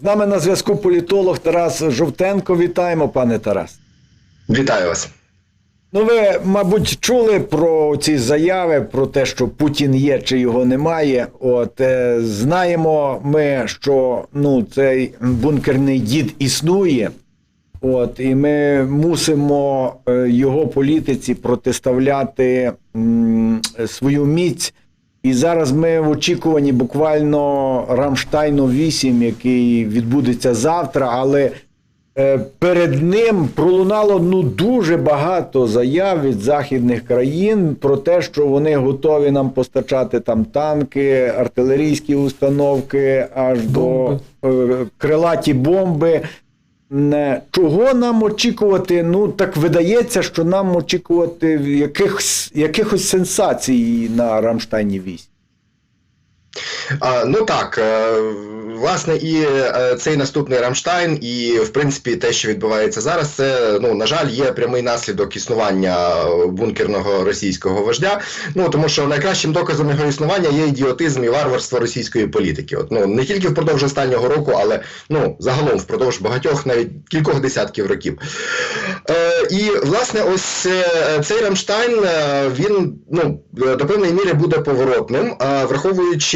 З нами на зв'язку політолог Тарас Жовтенко. Вітаємо, пане Тарас. Вітаю вас. Ну, ви, мабуть, чули про ці заяви, про те, що Путін є чи його немає. От е, знаємо ми, що ну, цей бункерний дід існує. От, і ми мусимо е, його політиці протиставляти м, свою міць. І зараз ми в очікуванні буквально Рамштайну 8, який відбудеться завтра, але е, перед ним пролунало ну дуже багато заяв від західних країн про те, що вони готові нам постачати там танки, артилерійські установки, аж Бомби. до е, крилаті бомби. Чого нам очікувати? Ну так видається, що нам очікувати якихось, якихось сенсацій на Рамштайні 8. Ну так, е, власне, і е, цей наступний Рамштайн, і в принципі те, що відбувається зараз, це ну на жаль, є прямий наслідок існування бункерного російського вождя. Ну тому що найкращим доказом його існування є ідіотизм і варварство російської політики. От ну не тільки впродовж останнього року, але ну загалом впродовж багатьох, навіть кількох десятків років. Е, і власне, ось е, цей Рамштайн він ну до певної міри буде поворотним, е,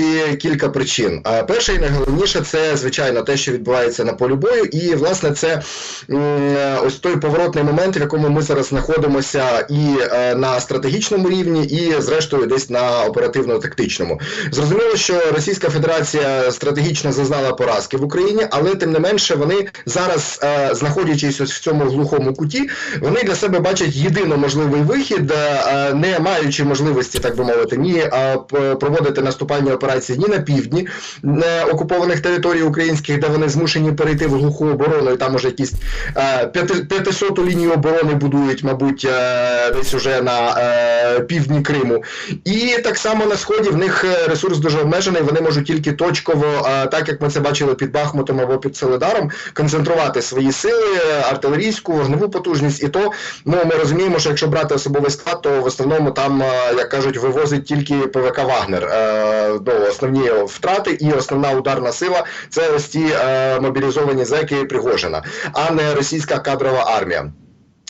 враховуючи кілька причин. А перше і найголовніше це звичайно те, що відбувається на полі бою, і власне це ось той поворотний момент, в якому ми зараз знаходимося, і е, на стратегічному рівні, і зрештою десь на оперативно-тактичному. Зрозуміло, що Російська Федерація стратегічно зазнала поразки в Україні, але тим не менше вони зараз, е, знаходячись ось в цьому глухому куті, вони для себе бачать єдино можливий вихід, е, не маючи можливості, так би мовити, ні е, проводити наступальні операції ні на півдні е, окупованих територій українських, де вони змушені перейти в глуху оборону, і там уже якісь е, п'яти- 500 лінію оборони будують, мабуть, е, десь уже на е, півдні Криму. І так само на сході в них е, ресурс дуже обмежений. Вони можуть тільки точково, е, так як ми це бачили під Бахмутом або під Солидаром, концентрувати свої сили, е, артилерійську, вогневу потужність. І то ну ми розуміємо, що якщо брати особовий склад, то в основному там, е, як кажуть, вивозить тільки ПВК Вагнер. Е, ну, основні втрати і основна ударна сила це ось ті е, мобілізовані зеки Пригожина, а не російська кадрова армія.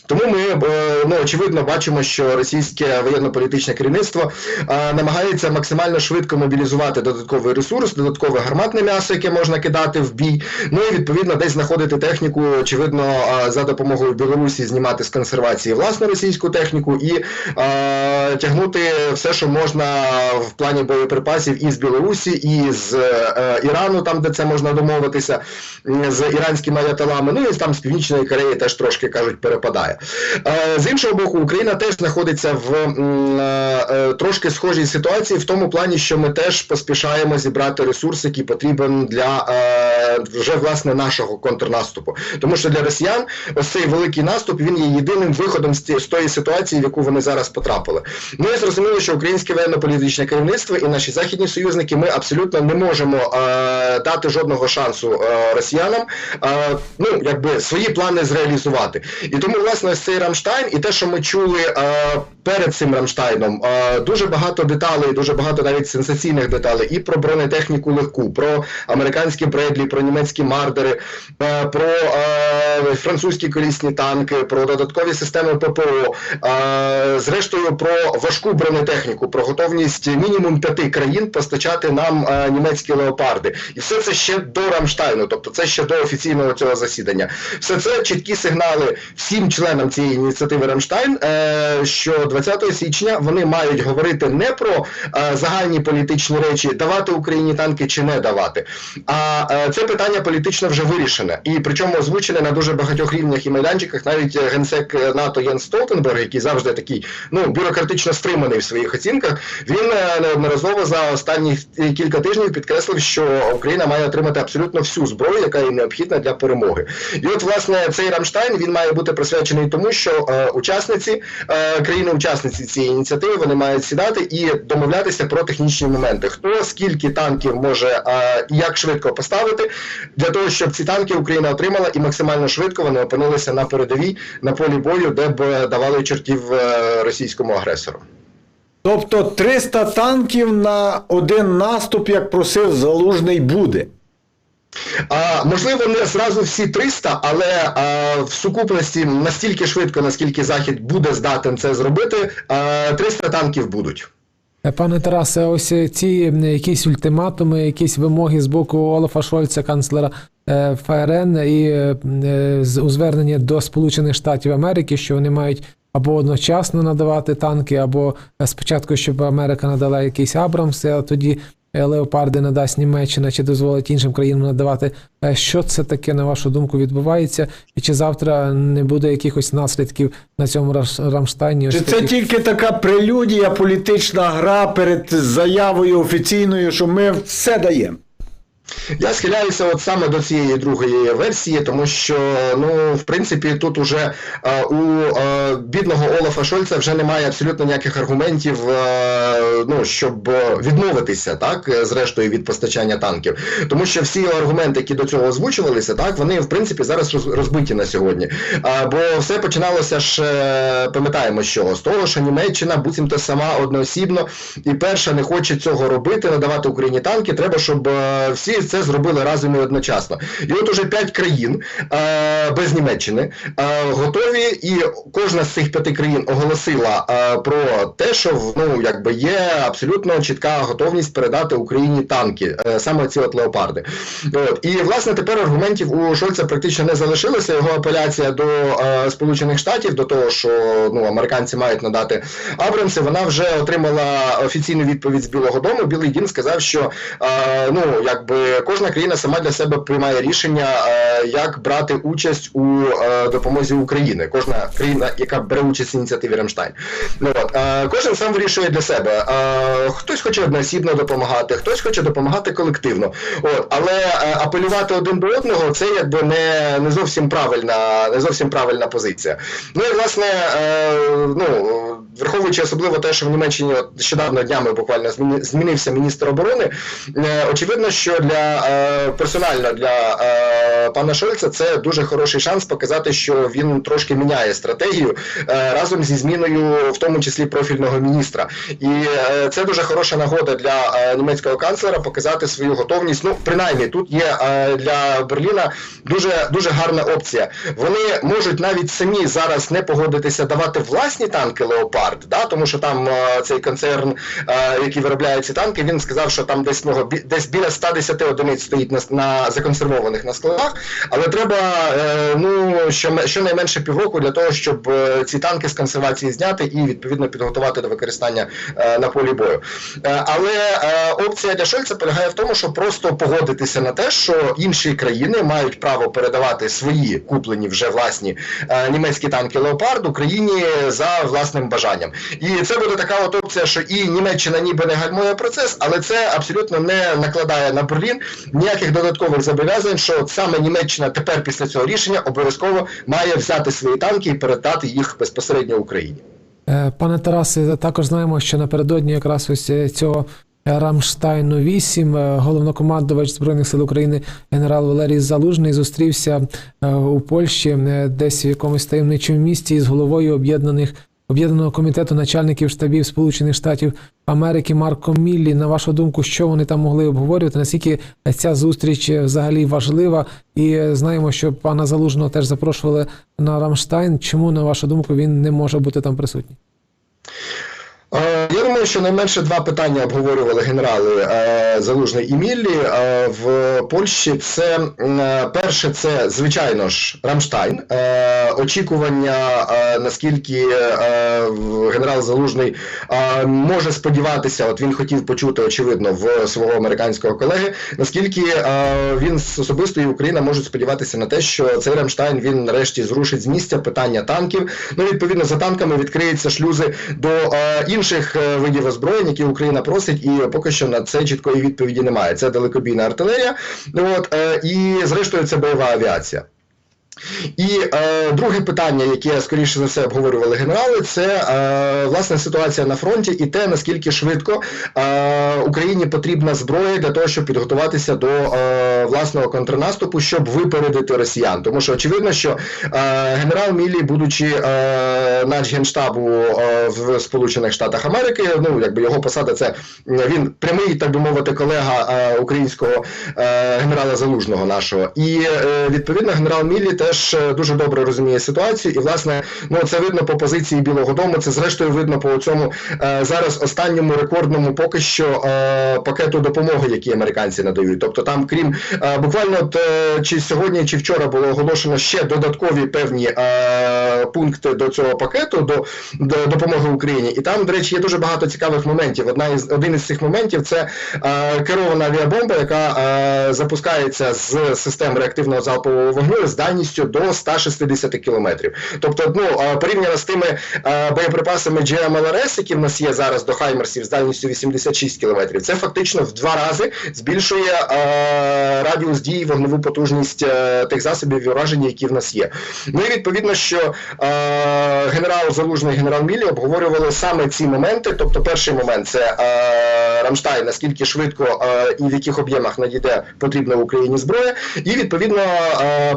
Тому ми е, ну, очевидно бачимо, що російське воєнно-політичне керівництво е, намагається максимально швидко мобілізувати додатковий ресурс, додаткове гарматне м'ясо, яке можна кидати в бій. Ну і відповідно десь знаходити техніку, очевидно, е, за допомогою Білорусі знімати з консервації власну російську техніку і е, тягнути все, що можна в плані боєприпасів із Білорусі, і з е, Ірану, там де це можна домовитися, з іранськими аятолами. Ну і там з північної Кореї теж трошки кажуть перепадає. Е, З іншого боку, Україна теж знаходиться в е, е, трошки схожій ситуації, в тому плані, що ми теж поспішаємо зібрати ресурс, який потрібен для вже власне нашого контрнаступу. Тому що для росіян ось цей великий наступ він є єдиним виходом з тої ситуації, в яку вони зараз потрапили. І зрозуміло, що українське воєнно-політичне керівництво і наші західні союзники ми абсолютно не можемо дати жодного шансу росіянам, ну якби свої плани зреалізувати. І тому власне ось цей Рамштайн і те, що ми чули е, перед цим Рамштайном, е, дуже багато деталей, дуже багато навіть сенсаційних деталей, і про бронетехніку легку, про американські Бредлі, про німецькі мардери, е, про е, французькі колісні танки, про додаткові системи ППО, зрештою про важку бронетехніку, про готовність мінімум п'яти країн постачати нам німецькі леопарди. І все це ще до Рамштайну, тобто це ще до офіційного цього засідання. Все це чіткі сигнали всім членам цієї ініціативи Рамштайн, що 20 січня вони мають говорити не про е, загальні політичні речі, давати Україні танки чи не давати. А е, це питання політично вже вирішене, і причому озвучене на дуже багатьох рівнях і майданчиках. Навіть е, генсек е, НАТО Єн Столтенберг, який завжди такий ну бюрократично стриманий в своїх оцінках, він е, неодноразово за останні кілька тижнів підкреслив, що Україна має отримати абсолютно всю зброю, яка їй необхідна для перемоги. І от власне цей Рамштайн він має бути присвячений тому, що е, учасниці е, країни-учасниці цієї ініціативи вони мають сідати і домовлятися про технічні моменти. Хто скільки танків може е, і як швидко поставити для того, щоб ці танки Україна отримала і максимально швидко вони опинилися на передовій на полі бою, де б е, давали чортів е, російському агресору. Тобто 300 танків на один наступ, як просив Залужний, буде. А, можливо, не зразу всі 300, але а, в сукупності настільки швидко, наскільки Захід буде здатен це зробити, а, 300 танків будуть. Е, Пане Тарасе, ось е, ці якісь ультиматуми, якісь вимоги з боку Олафа Шольца, канцлера е, ФРН, і у зверненні до Сполучених Штатів Америки, що вони мають або одночасно надавати танки, або спочатку, щоб Америка надала якісь Абрамси, а тоді леопарди надасть Німеччина, чи дозволить іншим країнам надавати. Е, Що це таке, на вашу думку, відбувається? І чи завтра не буде якихось наслідків на цьому Рамштайні? Чи це тільки така прелюдія, політична гра перед заявою офіційною, що ми все даємо? Я схиляюся от саме до цієї другої версії, тому що ну в принципі тут уже е, у е, бідного Олафа Шольца вже немає абсолютно ніяких аргументів, е, ну щоб відмовитися, так зрештою від постачання танків, тому що всі аргументи, які до цього озвучувалися, так вони в принципі зараз розбиті на сьогодні. А, бо все починалося ж, пам'ятаємо, що з того, що Німеччина буцімто сама одноосібно і перша не хоче цього робити, надавати Україні танки. Треба, щоб всі це зробили разом і одночасно. І от уже п'ять країн е, без Німеччини е, готові, і кожна з цих п'яти країн оголосила е, про те, що ну якби є абсолютно чітка готовність передати Україні танки, е, саме ці от леопарди. От і власне тепер аргументів у Шольца практично не залишилося. Його апеляція до е, Сполучених Штатів, до того, що ну американці мають надати Абрамси, вона вже отримала офіційну відповідь з Білого Дому. Білий Дім сказав, що е, ну якби кожна країна сама для себе приймає рішення, е, як брати участь у е, допомозі України. Кожна країна, яка бере участь в ініціативі Рамштайн. Ну, от, е, кожен сам вирішує для себе. Хтось хоче одноосібно допомагати, хтось хоче допомагати колективно. От, але апелювати один до одного це якби не, не зовсім правильна, не зовсім правильна позиція. Ну і власне, ну враховуючи особливо те, що в Німеччині нещодавно днями буквально зміни- змінився міністр оборони. Очевидно, що для е, персонально для е, пана Шольца це дуже хороший шанс показати, що він трошки міняє стратегію е, разом зі зміною, в тому числі профільного міністра. І це дуже хороша нагода для німецького канцлера показати свою готовність. Ну, принаймні, тут є для Берліна дуже дуже гарна опція. Вони можуть навіть самі зараз не погодитися давати власні танки Леопард, да, тому що там цей концерн, який виробляє ці танки, він сказав, що там десь ну, десь біля 110 одиниць стоїть на, на законсервованих на складах. Але треба е, ну що щонайменше півроку для того, щоб е, ці танки з консервації зняти і відповідно підготувати до використання е, на полі бою. Е, але е, опція для Шольца полягає в тому, щоб просто погодитися на те, що інші країни мають право передавати свої куплені вже власні е, німецькі танки Леопард Україні за власним бажанням. І це буде така от опція, що і Німеччина ніби не гальмує процес, але це абсолютно не накладає на Берлін ніяких додаткових зобов'язань, що от саме Німеччина тепер після цього рішення обов'язково має взяти свої танки і передати їх безпосередньо Україні. Е, Пане Тарасе, також знаємо, що напередодні якраз ось е, цього Рамштайну 8 е, головнокомандувач Збройних сил України генерал Валерій Залужний зустрівся у Польщі десь в якомусь таємничому місті із головою об'єднаних об'єднаного комітету начальників штабів Сполучених Штатів Америки Марко Міллі. На вашу думку, що вони там могли обговорювати? Наскільки ця зустріч взагалі важлива? І знаємо, що пана Залужного теж запрошували на Рамштайн. Чому на вашу думку він не може бути там присутній? Е, Я думаю, що найменше два питання обговорювали генерали е, Залужний і Міллі е, в Польщі. Це перше, це звичайно ж Рамштайн. Очікування, наскільки генерал Залужний може сподіватися, от він хотів почути, очевидно, в свого американського колеги, наскільки він особисто і Україна можуть сподіватися на те, що цей Рамштайн він нарешті зрушить з місця питання танків. Ну, відповідно, за танками відкриються шлюзи до е, інших е, видів озброєнь, які Україна просить, і поки що на це чіткої відповіді немає. Це далекобійна артилерія, от, е, і зрештою це бойова авіація. І е, друге питання, яке скоріше за все обговорювали генерали, це е, власне ситуація на фронті і те, наскільки швидко е, Україні потрібна зброя для того, щоб підготуватися до е, власного контрнаступу, щоб випередити росіян. Тому що очевидно, що е, генерал Міллі, будучи е, начгенштабу е, в Сполучених Штатах Америки, ну якби його посада, це він прямий, так би мовити, колега е, українського е, генерала Залужного нашого. І е, відповідно генерал Міллі теж е, дуже добре розуміє ситуацію. І власне, ну це видно по позиції Білого Дому. Це зрештою видно по цьому е, зараз останньому рекордному поки що е, пакету допомоги, який американці надають. Тобто, там, крім буквально от, чи сьогодні, чи вчора було оголошено ще додаткові певні пункти до цього пакету до, до допомоги Україні. І там, до речі, є дуже багато цікавих моментів. Одна із один із цих моментів це керована авіабомба, яка запускається з систем реактивного залпового вогню з дальністю до 160 кілометрів. Тобто, ну порівняно з тими боєприпасами GMLRS, які в нас є зараз до Хаймерсів з дальністю 86 кілометрів, це фактично в два рази збільшує радіус дії вогневу потужність е, тих засобів і ураження, які в нас є. Ну і відповідно, що генерал Залужний, генерал Міллі обговорювали саме ці моменти. Тобто, перший момент це Рамштайн, наскільки швидко і в яких об'ємах надійде потрібна Україні зброя, і відповідно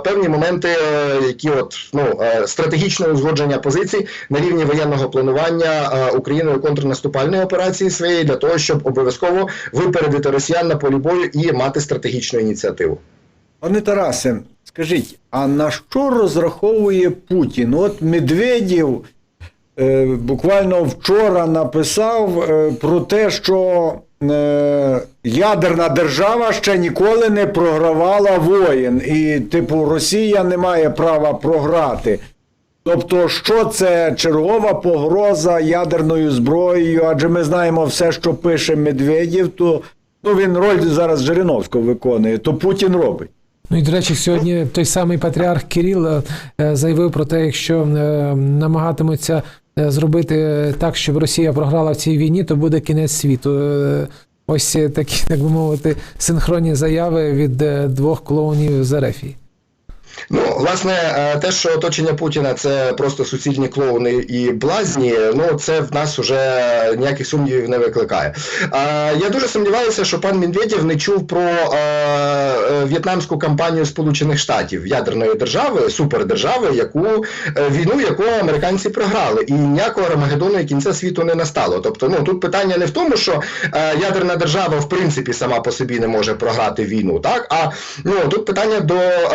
певні моменти, е, які от ну е, стратегічне узгодження позицій на рівні воєнного планування е, Україною контрнаступальної операції своєї для того, щоб обов'язково випередити росіян на полі бою і мати стратегічну ініціативу. Пане Тарасе, скажіть, а на що розраховує Путін? От Медведєв буквально вчора написав е, про те, що е, ядерна держава ще ніколи не програвала воїн, і, типу, Росія не має права програти. Тобто, що це чергова погроза ядерною зброєю? Адже ми знаємо все, що пише Медведєв, то ну, він роль зараз Жириновського виконує, то Путін робить. Ну і до речі, сьогодні той самий патріарх Кирил е, е, заявив про те, якщо е, намагатимуться е, зробити так, щоб Росія програла в цій війні, то буде кінець світу. Е, Ось е, такі, так би мовити, синхронні заяви від е, двох клоунів з. Ну, власне, е, те, що оточення Путіна це просто суцільні клоуни і блазні, ну це в нас вже ніяких сумнівів не викликає. Я дуже сумніваюся, що пан Медведєв не чув про е, е, в'єтнамську кампанію Сполучених Штатів ядерної держави, супердержави, яку війну, яку американці програли, і ніякого Армагеддону і кінця світу не настало. Тобто, ну тут питання не в тому, що ядерна держава в принципі сама по собі не може програти війну, так а ну тут питання до е,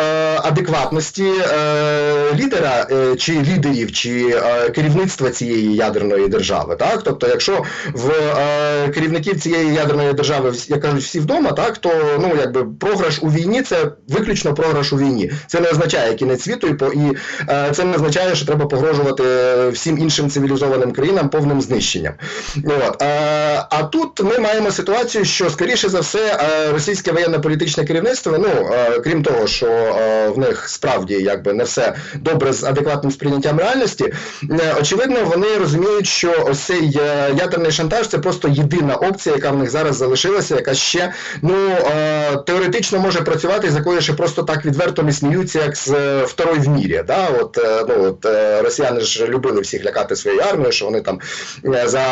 адекватності е, лідера е, чи лідерів, чи е, керівництва цієї ядерної держави. Так, тобто, якщо в е, керівників цієї ядерної держави, як кажуть, всі вдома, так то ну якби програш у війні це виключно програш у війні. Це не означає кінець світу, і і е, це не означає, що треба погрожувати всім іншим цивілізованим країнам повним знищенням. От. Е, а тут ми маємо ситуацію, що скоріше за все е, російське воєнно-політичне керівництво, ну е, крім того, що е, в них справді якби не все добре з адекватним сприйняттям реальності, е, очевидно, вони розуміють, що ось цей е, ядерний шантаж це просто єдина опція, яка в них зараз залишилася, яка ще ну е, теоретично може працювати, з якої ще просто так відверто не сміються, як з второй в мірі. Да? От, ну, от, росіяни ж любили всіх лякати своєю армією, що вони там за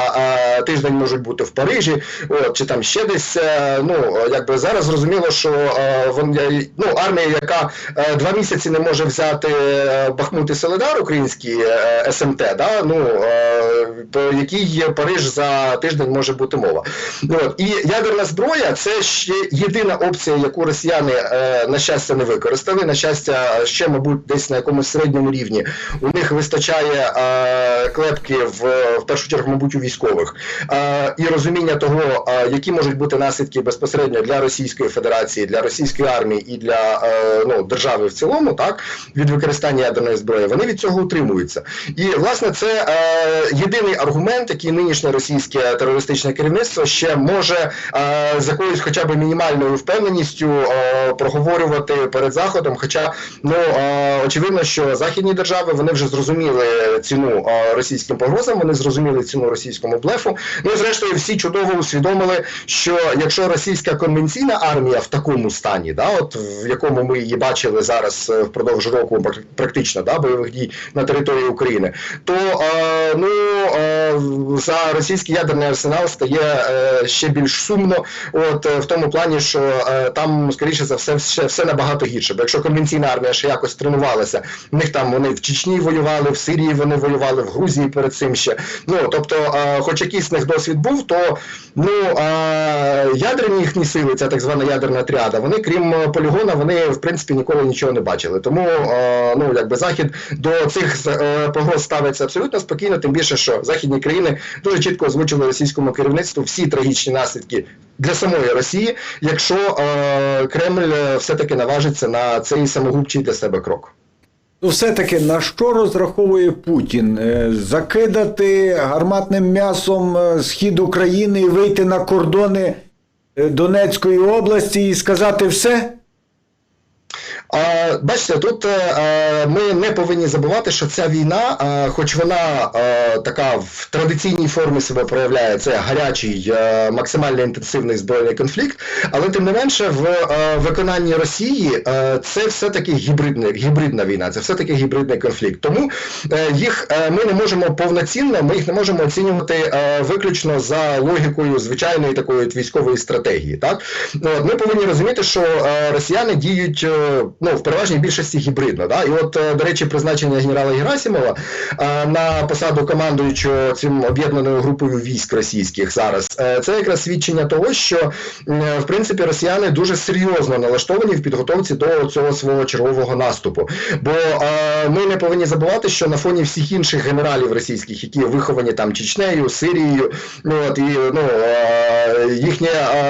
тиждень можуть бути в Парижі, от, чи там ще десь. Ну, якби зараз зрозуміло, що ну, армія, яка два місяці не може взяти е, Бахмут і Соледар, український е, СМТ, да? ну, е, про який Париж за тиждень може бути мова. От. І ядерна зброя це ще єдина опція, яку росіяни, на щастя, не використали. На щастя, ще, мабуть, десь на якомусь середньому рівні у них вистачає клепки в, в першу чергу, мабуть, у військових і розуміння того, які можуть бути наслідки безпосередньо для Російської Федерації, для російської армії і для ну, держави в цілому, так від використання ядерної зброї, вони від цього утримуються. І власне це е, єдиний аргумент, який нинішнє російське терористичне керівництво ще може е, з якоюсь, хоча б мінімальною впевненістю е, проговорювати перед заходом. Хоча ну е, очевидно, що західні держави вони вже зрозуміли ціну е, російським погрозам, вони зрозуміли ціну російському блефу. Ну і зрештою всі чудово усвідомили, що якщо російська конвенційна армія в такому стані, да, от в якому ми її бачили зараз. Зараз е, впродовж року практично да, бойових дій на території України, то е, ну е, за російський ядерний арсенал стає ще більш сумно. От в тому плані, що там скоріше за все все, все набагато гірше. Бо якщо конвенційна армія ще якось тренувалася, в них там вони в Чечні воювали, в Сирії вони воювали, в Грузії перед цим ще. Ну тобто, хоч якийсь в них досвід був, то ну ядерні їхні сили, ця так звана ядерна тріада, вони крім полігона, вони в принципі ніколи нічого не бачили. Тому е, ну якби захід до цих е, погроз ставиться абсолютно спокійно, тим більше, що західні країни дуже чітко озвучили російському керівництву всі трагічні наслідки для самої Росії, якщо е, Кремль все-таки наважиться на цей самогубчий для себе крок. Ну, все-таки на що розраховує Путін? Закидати гарматним м'ясом схід України і вийти на кордони Донецької області і сказати все? Бачите, тут е, ми не повинні забувати, що ця війна, е, хоч вона е, така в традиційній формі себе проявляє, це гарячий, е, максимально інтенсивний збройний конфлікт, але тим не менше в е, виконанні Росії е, це все-таки гібридна, війна, це все-таки гібридний конфлікт. Тому е, їх е, ми не можемо повноцінно, ми їх не можемо оцінювати е, виключно за логікою звичайної такої військової стратегії. Так ми повинні розуміти, що е, росіяни діють е, ну в переважній більшості гібридно. Да? І от, е, до речі, призначення генерала Герасимова е, на посаду командуючого цим об'єднаною групою військ російських зараз. е, це якраз свідчення того, що в принципі росіяни дуже серйозно налаштовані в підготовці до цього свого чергового наступу. Бо ми не повинні забувати, що на фоні всіх інших генералів російських, які виховані там Чечнею, Сирією, ну от і ну їхнє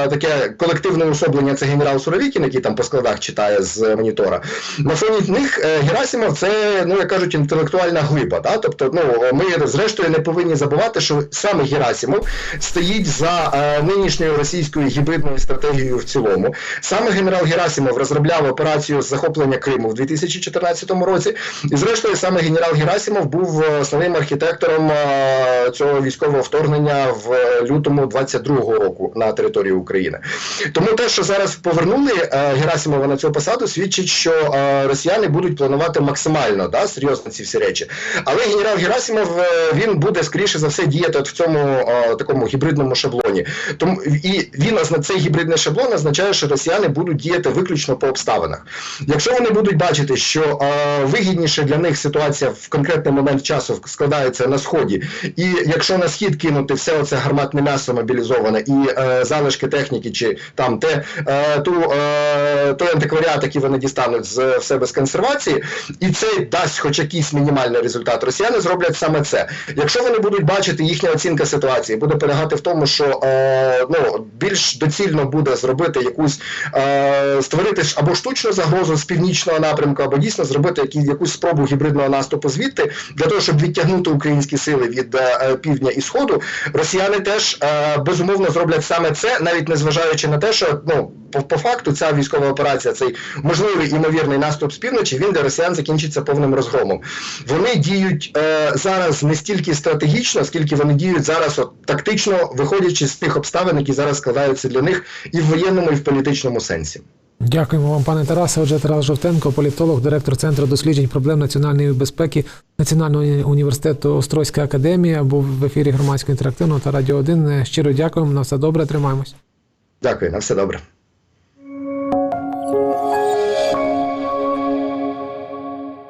таке колективне уособлення це генерал Суровікін, який там по складах читає з монітора. На фоні них е, Герасимов це, ну як кажуть, інтелектуальна глиба. Да? Тобто, ну ми зрештою не повинні забувати, що саме Герасимов стоїть за е, нинішньою російською гібридною стратегією в цілому. Саме генерал Герасимов розробляв операцію з захоплення Криму в 2014 році. І зрештою, саме генерал Герасимов був е, основним архітектором цього військового вторгнення в лютому 22-го року на територію України. Тому те, що зараз повернули Герасимова на цю посаду, свідчить, що е, росіяни будуть планувати максимально да, серйозно ці всі речі. Але генерал Герасимов е, він буде скоріше за все діяти от в цьому е, такому гібридному шаблоні. Тому і він цей гібридний шаблон означає, що росіяни будуть діяти виключно по обставинах. Якщо вони будуть бачити, що вигідніше для них ситуація в конкретний момент часу складається на сході, і якщо на схід кинути все оце гарматне м'ясо мобілізоване і залишки техніки, чи там те ту той антикваріат, який вони дістануть з себе з консервації, і це дасть хоч якийсь мінімальний результат. Росіяни зроблять саме це. Якщо вони будуть бачити, їхня оцінка ситуації буде полягати в тому, що е, ну більш доцільно буде зробити якусь е, створити або штучну загрозу з північного напрямку, або дійсно зробити які, якусь спробу гібридного наступу звідти для того, щоб відтягнути українські сили від е, півдня і сходу. Росіяни теж е, безумовно зроблять саме це, навіть незважаючи на те, що ну по, по факту ця військова операція, цей можливий імовірний наступ з півночі, він для росіян закінчиться повним розгромом. Вони діють е, зараз не стільки стратегічно, скільки вони діють зараз от, тактично, виходячи з тих обставин, які зараз складаються для них і в воєнному, і в політичному сенсі. Дякуємо вам, пане Тарасе. Отже, Тарас Жовтенко, політолог, директор Центру досліджень проблем національної безпеки Національного університету Острозька академія, був в ефірі громадського інтерактивного та радіо 1. Щиро дякуємо. На все добре, тримаємось. Дякую, на все добре.